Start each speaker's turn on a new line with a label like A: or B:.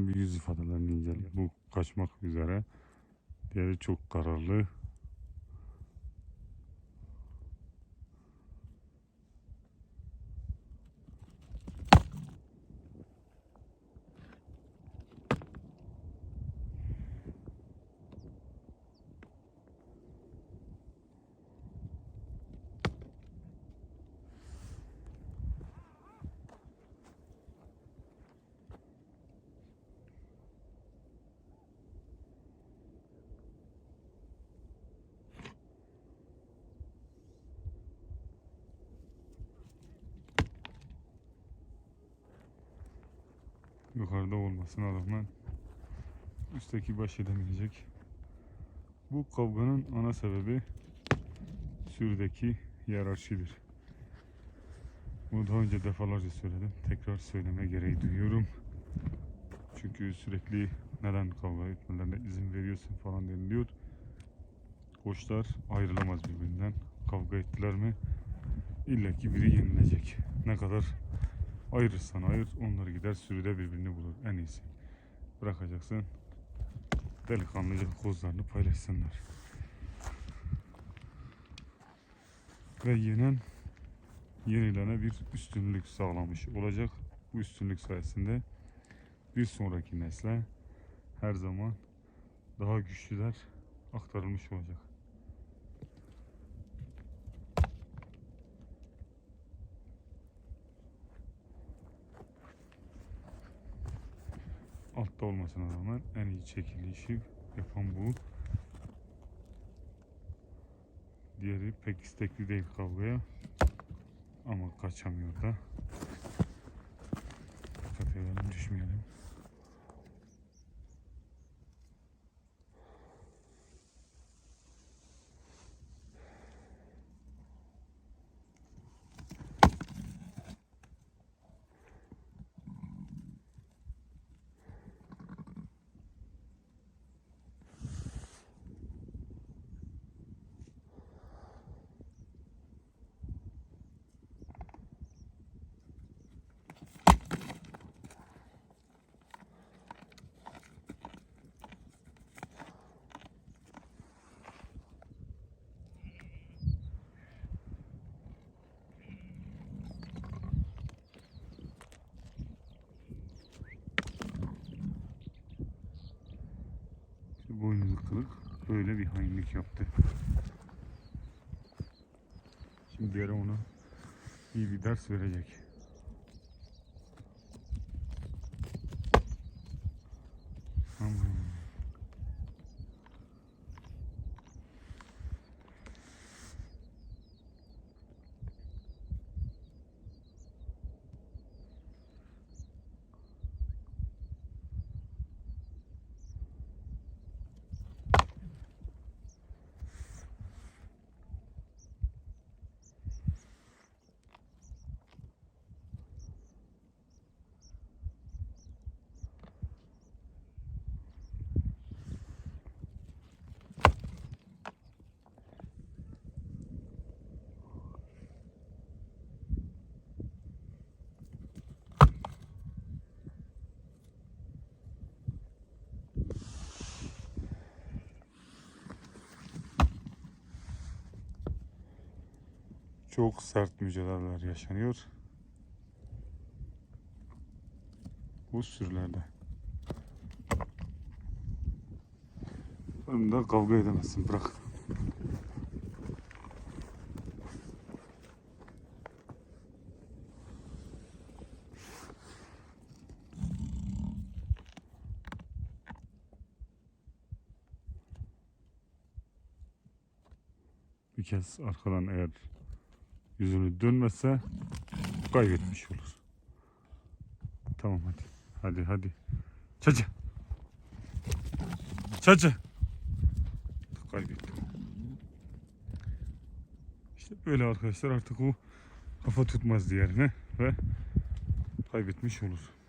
A: Bunların yüz ifadelerini incele. Bu kaçmak üzere. Diğeri çok kararlı. Yukarıda olmasına rağmen üstteki baş edemeyecek. Bu kavganın ana sebebi sürüdeki hiyerarşidir. Bunu daha önce defalarca söyledim. Tekrar söyleme gereği duyuyorum. Çünkü sürekli neden kavga etmelerine izin veriyorsun falan deniliyor. Koçlar ayrılamaz birbirinden. Kavga ettiler mi illa ki biri yenilecek. Ne kadar ayırırsan ayır onlar gider sürüde birbirini bulur. En iyisi bırakacaksın. Delikanlıca kozlarını paylaşsınlar. Ve yenen yenilene bir üstünlük sağlamış olacak. Bu üstünlük sayesinde bir sonraki nesle her zaman daha güçlüler aktarılmış olacak. Altta olmasına rağmen en iyi çekilişi yapan bu. Diğeri pek istekli değil kavgaya. Ama kaçamıyor da. Dikkat edelim düşmeyelim. Boynuzu. Böyle bir hainlik yaptı. Şimdi diğeri ona iyi bir ders verecek. Çok sert mücadeleler yaşanıyor. Bu sürülerde. Önümde kavga edemezsin bırak. Bir kez arkadan eğer yüzünü dönmezse kaybetmiş olur. Tamam hadi. Hadi hadi. Çacı. Çacı. Kaybettim. İşte böyle arkadaşlar artık o kafa tutmaz diğerine ve kaybetmiş olur.